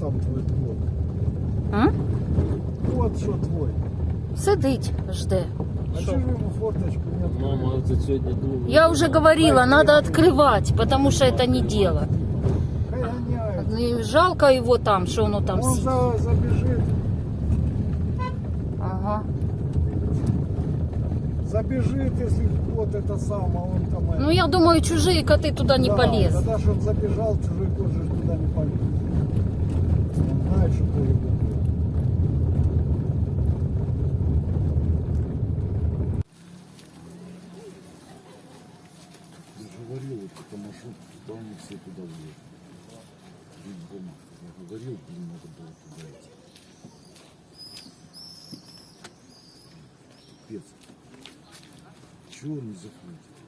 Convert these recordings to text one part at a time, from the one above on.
там твой плод? А? Вот що твой. Сидить, жде. А йому форточку не? Мама, это сегодня думаю. Я уже говорила, надо открывать, потому что это не дело. Хай гоняють. Ну, и жалко его там, что оно там Он сидит. за, забежит, Ага. забежит, если вот это самое, он там... Ну, я думаю, чужие коты туда не Да, полезут. Когда же он забежал, чужой кот же туда не полез. Он ты его. Я говорил, вот это маршрут, туда они все туда дома. Я говорил, блин, надо было туда идти. Пипец. Чего не заходит?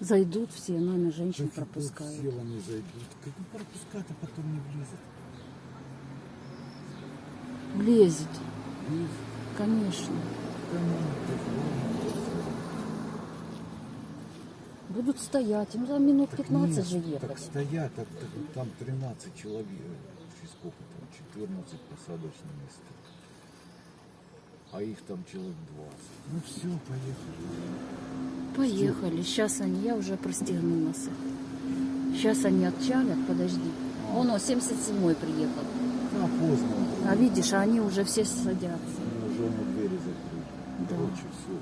Зайдут все, наверное, женщин это пропускают. Села не зайдут. Как и пропускают, а потом не влезет. Влезет, Влезет. конечно. Да так ладно. Будут стоять, им за минут Так 15 нет, же Так ехать. стоят, так, так там 13 человек, сколько там, 14 посадочных мест. А их там человек 20. Ну все, поехали. Поехали, сейчас они, я уже простегнулась. Сейчас они отчалят, подожди. Вон, 77-й приехал. Да, поздно. А видишь, а они уже все садятся. Они уже ему двери закрыли. Да. Короче, все.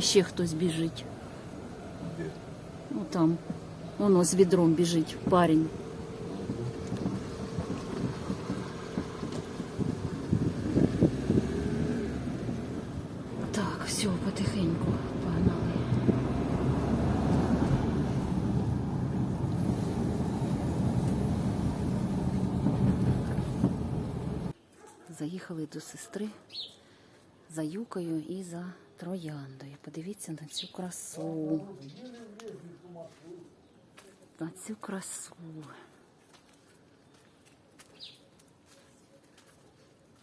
Ще хтось біжить. Где? Ну там, воно з відром біжить, парень. Так, все, потихеньку погнали. Заїхали до сестри за юкою і за трояндою. Подивіться на цю красу. На цю красу.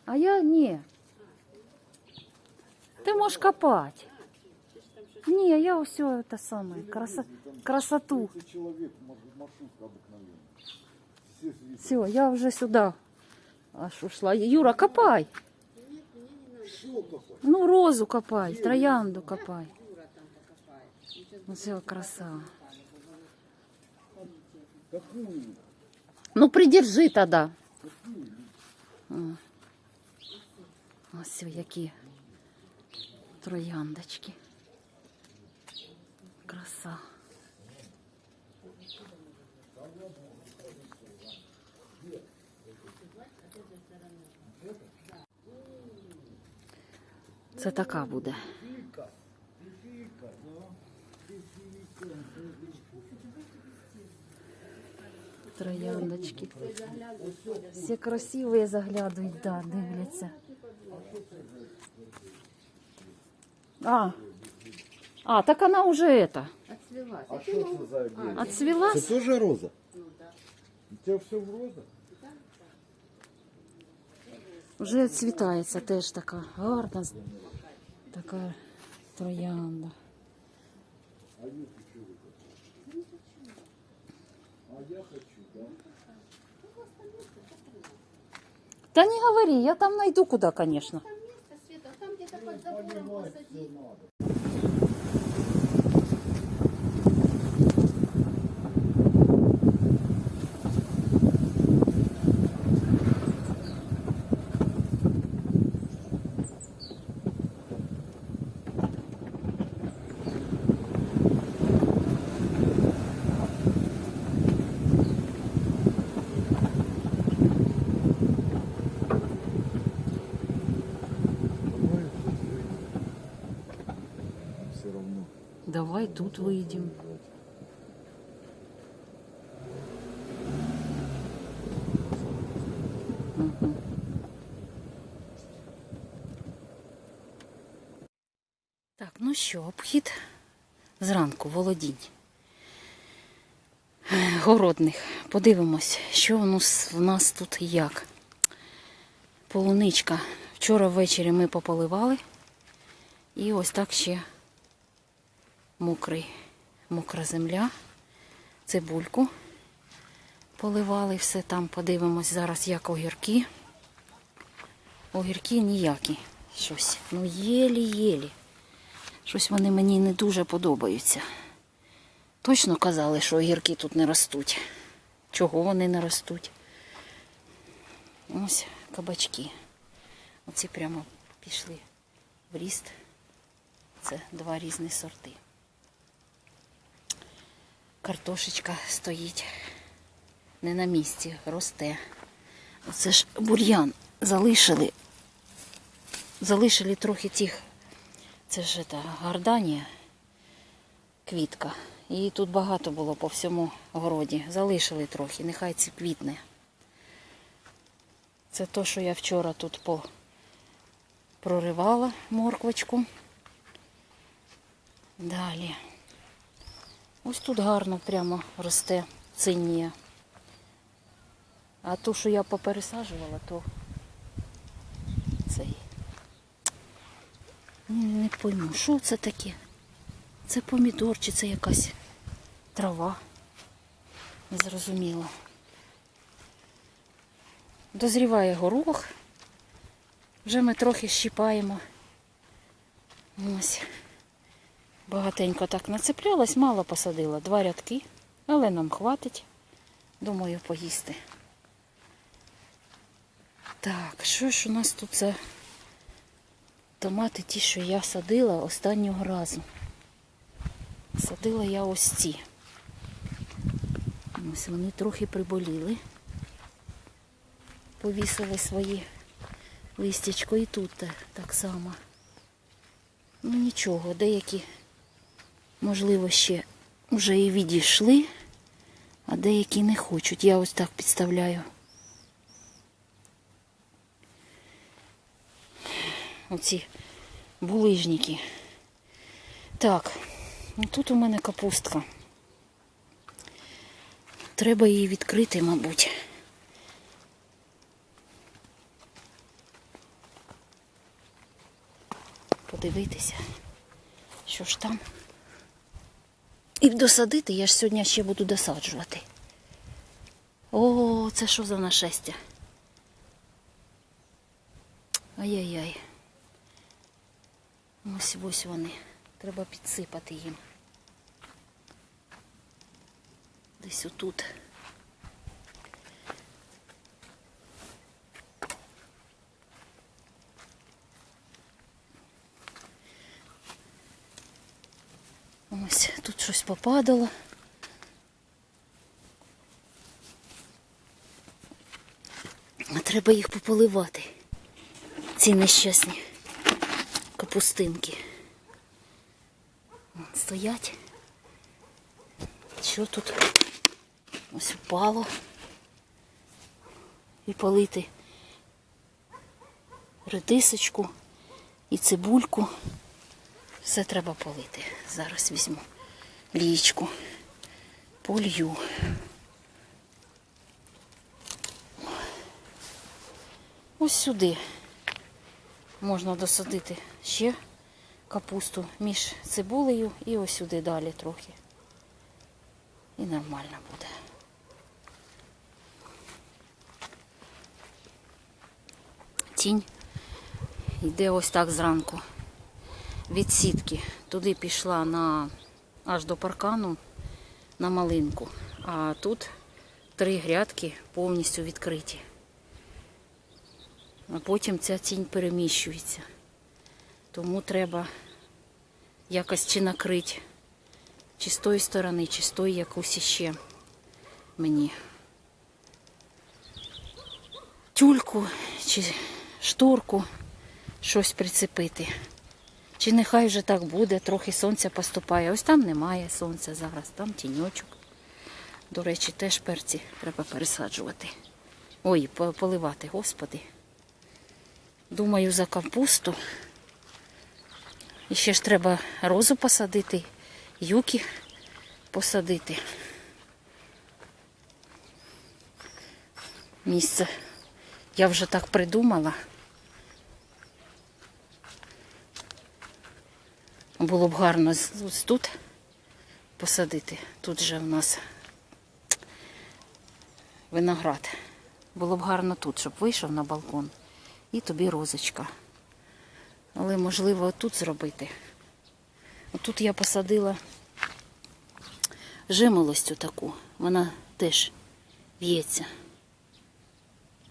А я ні. Ти можеш копати. Ні, я все це саме. Краса... Красоту. Все я вже сюди аж ушла. Юра, копай. Ну, розу копай, троянду копай. Ну, все, краса. Ну, придержи тогда. О. Ось які трояндочки. Краса. Це така буде Трояндочки. Все красивые заглядывают, да, дивляться. А, а, так она уже это, А что это за гель? отцвелась. Это тоже роза? У тебя все в розах? Вже цвітається теж така гарна, така троянда. Да не говори, я там найду куда, конечно. Давай тут выйдем. Все равно. Давай тут выйдем. Так, ну що, обхід зранку, володінь. Городних. Подивимось, що у нас, в нас тут як. Полуничка. Вчора ввечері ми пополивали. І ось так ще мокрий, мокра земля, цибульку поливали все там. Подивимось зараз, як огірки. Огірки ніякі. Щось. Ну, єлі-єлі. Щось вони мені не дуже подобаються. Точно казали, що огірки тут не ростуть. Чого вони не ростуть? Ось кабачки. Оці прямо пішли в ріст. Це два різні сорти. Картошечка стоїть не на місці, росте. Оце ж бур'ян залишили. Залишили трохи тих. Це ж та гарданія, квітка. І тут багато було по всьому городі. Залишили трохи, нехай це квітне. Це то, що я вчора тут по... проривала морквочку. Далі. Ось тут гарно прямо росте цинія. А ту, що я попересаджувала, то цей. Не, не пойму, що це таке? Це помідор чи це якась трава. Не зрозуміло. Дозріває горох. Вже ми трохи щіпаємо. Ось. Багатенько так нацеплялась, мало посадила. Два рядки, але нам хватить. Думаю, поїсти. Так, що ж у нас тут за томати ті, що я садила останнього разу. Садила я ось ці. Ось вони трохи приболіли. Повісили свої листячко і тут так само. Ну нічого, деякі, можливо, ще вже і відійшли, а деякі не хочуть. Я ось так підставляю. Оці булижники. Так, ну тут у мене капустка. Треба її відкрити, мабуть. Подивитися, що ж там. І досадити я ж сьогодні ще буду досаджувати. О, це що за нашестя? Ай-яй-яй. Ось ось вони. Треба підсипати їм. Десь отут. Ось тут щось попадало. А треба їх пополивати. Ці нещасні капустинки. Стоять. Що тут? Ось впало. І полити редисочку і цибульку. Все треба полити. Зараз візьму лічку, полью. Ось сюди можна досадити ще капусту між цибулею і ось сюди далі трохи. І нормально буде. Тінь йде ось так зранку від сітки. Туди пішла на аж до паркану на малинку. А тут три грядки повністю відкриті. А потім ця тінь переміщується. Тому треба якось чи накрити, чи з тої сторони, чи з тої якусь іще мені тюльку чи шторку щось прицепити. Чи нехай вже так буде, трохи сонця поступає. Ось там немає сонця зараз, там тіньочок. До речі, теж перці треба пересаджувати. Ой, поливати, господи. Думаю, за капусту. І ще ж треба розу посадити, юки посадити. Місце. Я вже так придумала. Було б гарно ось тут посадити. Тут же в нас виноград. Було б гарно тут, щоб вийшов на балкон і тобі розочка. Але можливо тут зробити. Тут я посадила жимолостю таку. Вона теж в'ється.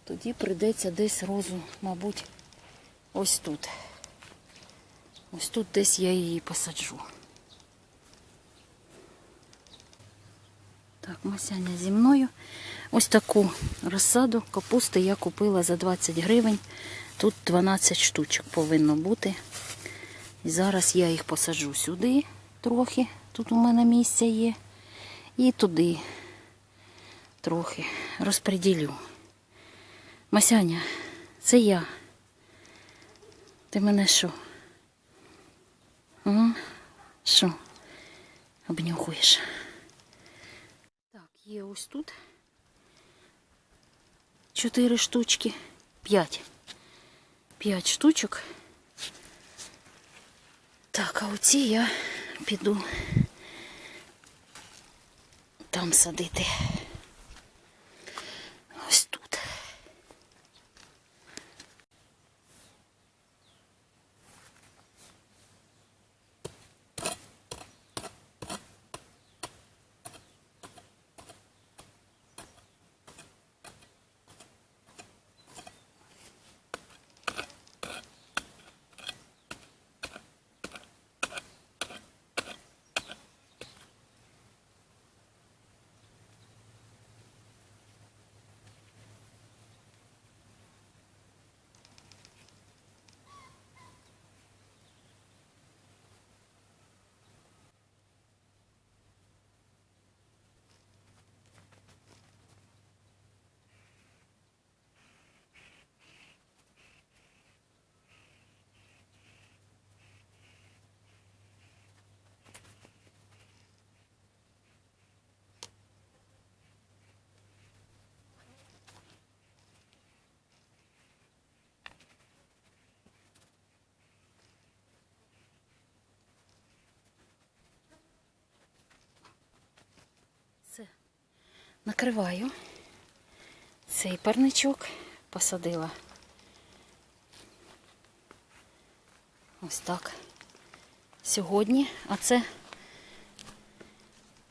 Тоді прийдеться десь розу, мабуть, ось тут. Ось тут десь я її посаджу. Так, Масяня зі мною. Ось таку розсаду капусти я купила за 20 гривень. Тут 12 штучок повинно бути. І зараз я їх посаджу сюди трохи. Тут у мене місця є. І туди трохи розподілю. Масяня, це я. Ти мене що? М? Що? Обнюхуєш? Так, є ось тут. Чотири штучки. П'ять. П'ять штучок. Так, а оці я піду там садити. Ось тут. Все. Накриваю цей парничок, посадила. Ось так. Сьогодні, а це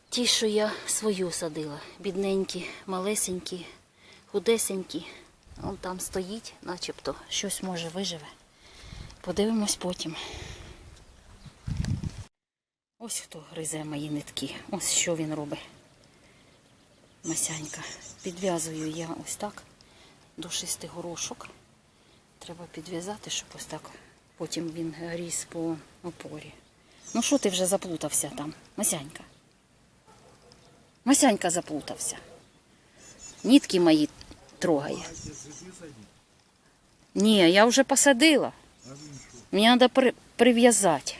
ті, що я свою садила. Бідненькі, малесенькі, худесенькі. Он там стоїть, начебто щось може виживе. Подивимось потім. Ось хто гризе мої нитки. Ось що він робить. Масянька. Підв'язую я ось так до шести горошок. Треба підв'язати, щоб ось так потім він ріс по опорі. Ну що ти вже заплутався там, Масянька? Масянька заплутався. Нітки мої трогає. Ні, я вже посадила. Мені треба при, прив'язати.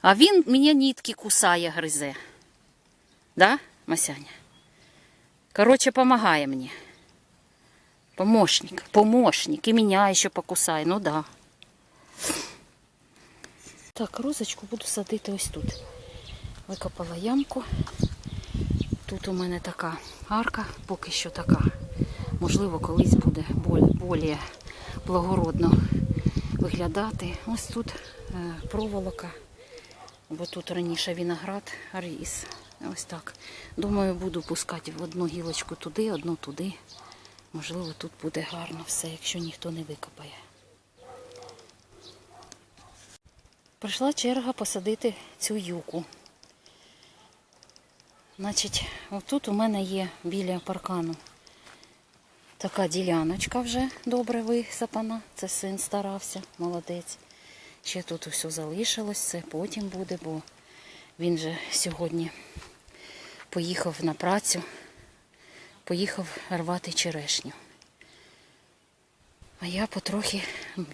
А він мені нітки кусає, гризе. Да, Масяня? Короче, помогає мені. Помощник, помощник. І мене ще покусає, ну да. Так, розочку буду садити ось тут. Викопала ямку. Тут у мене така арка, поки що така. Можливо, колись буде більш благородно виглядати. Ось тут е, проволока, бо тут раніше виноград ріс. Ось так. Думаю, буду пускати одну гілочку туди, одну туди. Можливо, тут буде гарно все, якщо ніхто не викопає. Прийшла черга посадити цю юку. Значить, отут у мене є біля паркану така діляночка вже добре висапана. Це син старався, молодець. Ще тут все залишилось, це потім буде, бо він же сьогодні поїхав на працю, поїхав рвати черешню. А я потрохи,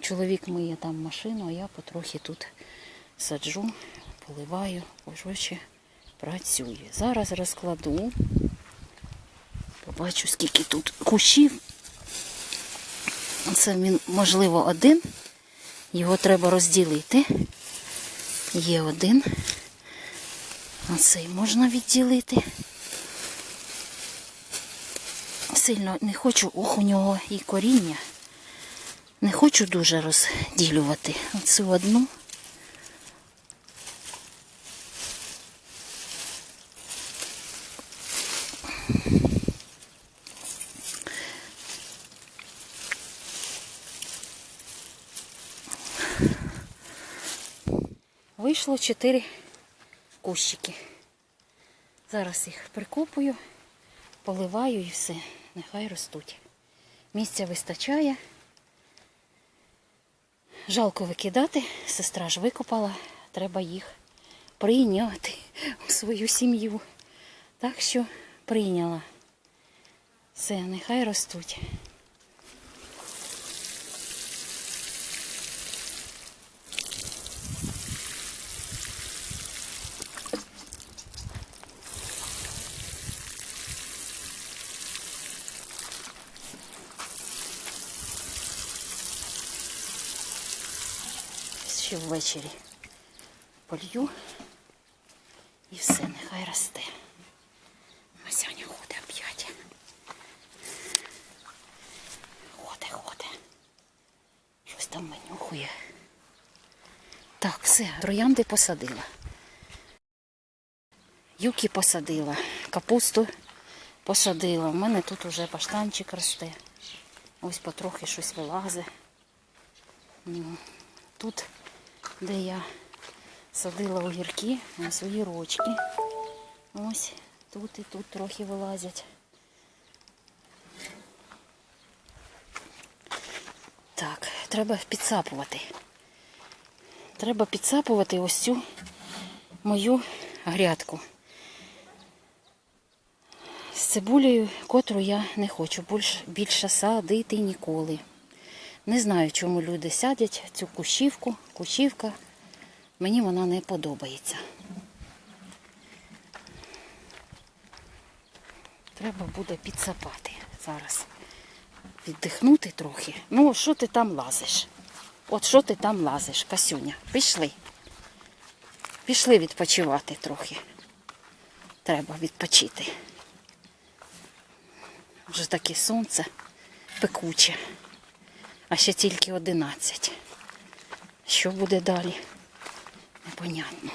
чоловік миє там машину, а я потрохи тут саджу, поливаю, коротше, працюю. Зараз розкладу. Побачу, скільки тут кущів. Це він, можливо, один. Його треба розділити. Є один. Оцей можна відділити. Сильно не хочу, ох, у нього і коріння. Не хочу дуже розділювати. Оцю одну. Вийшло чотири кущики. Зараз їх прикопую, поливаю і все. Нехай ростуть. Місця вистачає. Жалко викидати, сестра ж викопала, треба їх прийняти у свою сім'ю. Так що прийняла. Все, нехай ростуть. Ще ввечері полью і все, нехай росте. Масяня ходить оп'ять. Ходить, ходить. Щось там винюхує. Так, все, троянди посадила. Юки посадила, капусту посадила. У мене тут уже баштанчик росте. Ось потрохи щось вилазить. Ну, Тут, де я садила огірки на свої рочки. Ось тут і тут трохи вилазять. Так, треба підсапувати. Треба підсапувати ось цю мою грядку. З цибулею, котру я не хочу більш, більше садити ніколи. Не знаю, чому люди садять цю кущівку. Кущівка. Мені вона не подобається. Треба буде підсапати зараз. Віддихнути трохи. Ну, що ти там лазиш? От що ти там лазиш, Касюня? Пішли. Пішли відпочивати трохи. Треба відпочити. Вже таке сонце пекуче. А ще тільки 11. Що буде далі? Непонятно.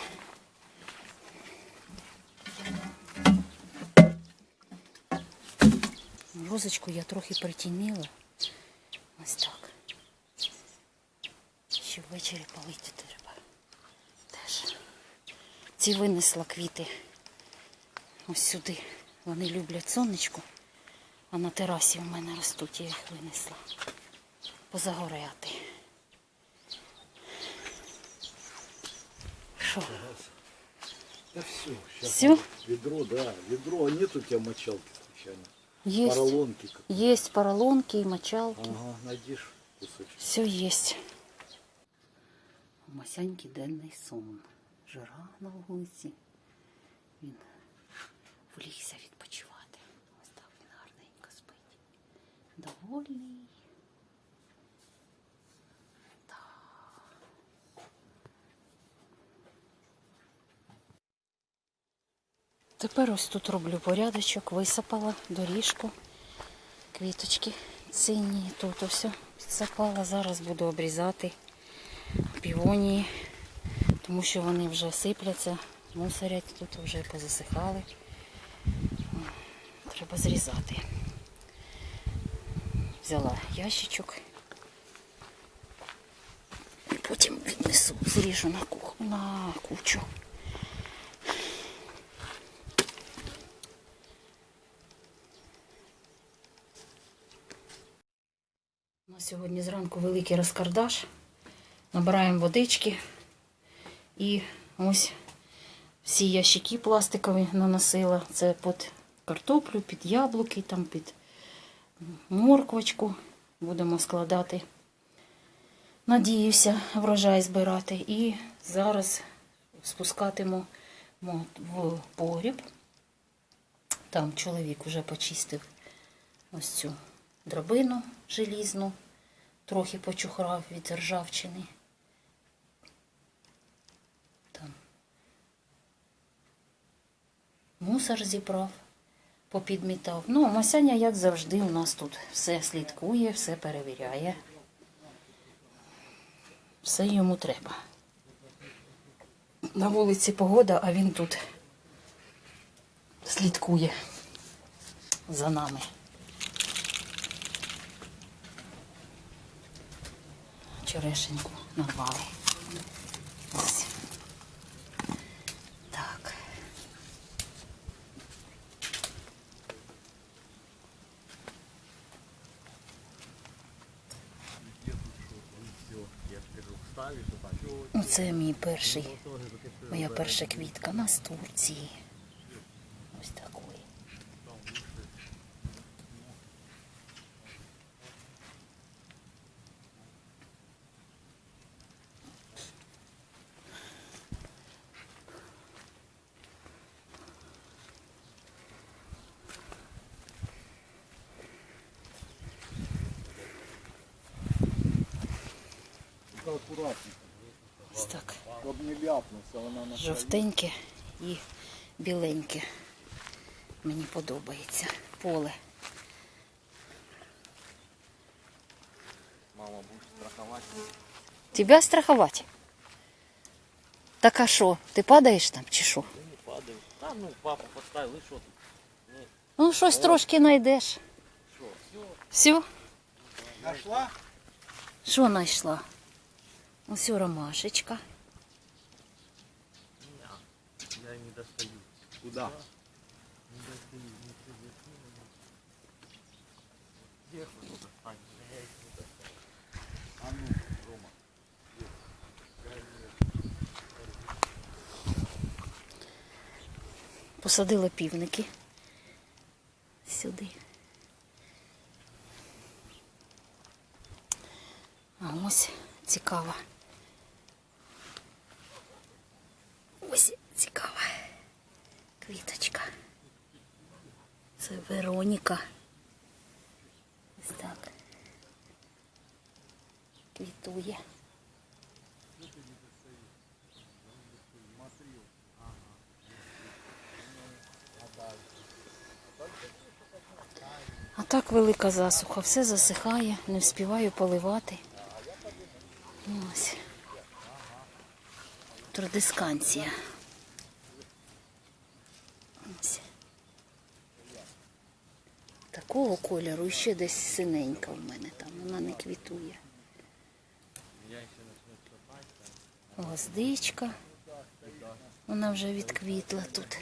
Розочку я трохи притінила. Ось так. Ще ввечері полити треба. Теж. Ці винесла квіти. Ось сюди. Вони люблять сонечко, а на терасі в мене ростуть, я їх винесла позагоряти. Що? Да все. Всё? Ведро, да, ведро. А нет у тебя мочалки случайно? Есть. Поролонки. как- Есть поролонки і мочалки. Ага, найдешь кусочек. Все є. У Масяньки денний сон. Жара на вулиці. Він влігся відпочивати. Ось так він гарненько спить. Довольний. Тепер ось тут роблю порядочок, висипала доріжку, квіточки сині, тут ось підсипала. Зараз буду обрізати півонії, тому що вони вже сипляться, мусорять, тут вже позасихали. Треба зрізати. Взяла ящичок. Потім віднесу, зріжу на кухню, на кучу. Сьогодні зранку великий розкардаш. Набираємо водички. І ось всі ящики пластикові наносила. Це під картоплю, під яблуки, там під морквочку. Будемо складати. Надіюся, врожай збирати. І зараз спускатиму в погріб. Там чоловік вже почистив ось цю драбину желізну, трохи почухрав від ржавчини. Там. Мусор зібрав, попідмітав. Ну, Масяня, як завжди, у нас тут все слідкує, все перевіряє. Все йому треба. На вулиці погода, а він тут слідкує за нами. Черешеньку нарвали. Ось. Так. Оце мій перший, моя перша квітка на з Турції. Ось такої. Тільки акуратно, Ось так. Жовтеньке і біленьке. Мені подобається. Поле. Мама будет страховать. Тебя страхувати? Так а що? Ти падаєш там чи що? Не падаю. Да ну, папа поставил, и что тут? Ну, щось трошки знайдеш. Что, все? Все? Нашла? Що знайшла? Ось ромашечка. Я не достаю. Куда? Не достаю, не достаю. А ну, Рома. Посадила півники. Сюди. А ось цікава. Ось цікава. Квіточка. Це Вероніка. Ось так. Квітує. А так велика засуха, все засихає, не вспіваю поливати. Ось. Традисканція. Ось. Такого кольору ще десь синенька в мене там, вона не квітує. Гвоздичка. Вона вже відквітла тут.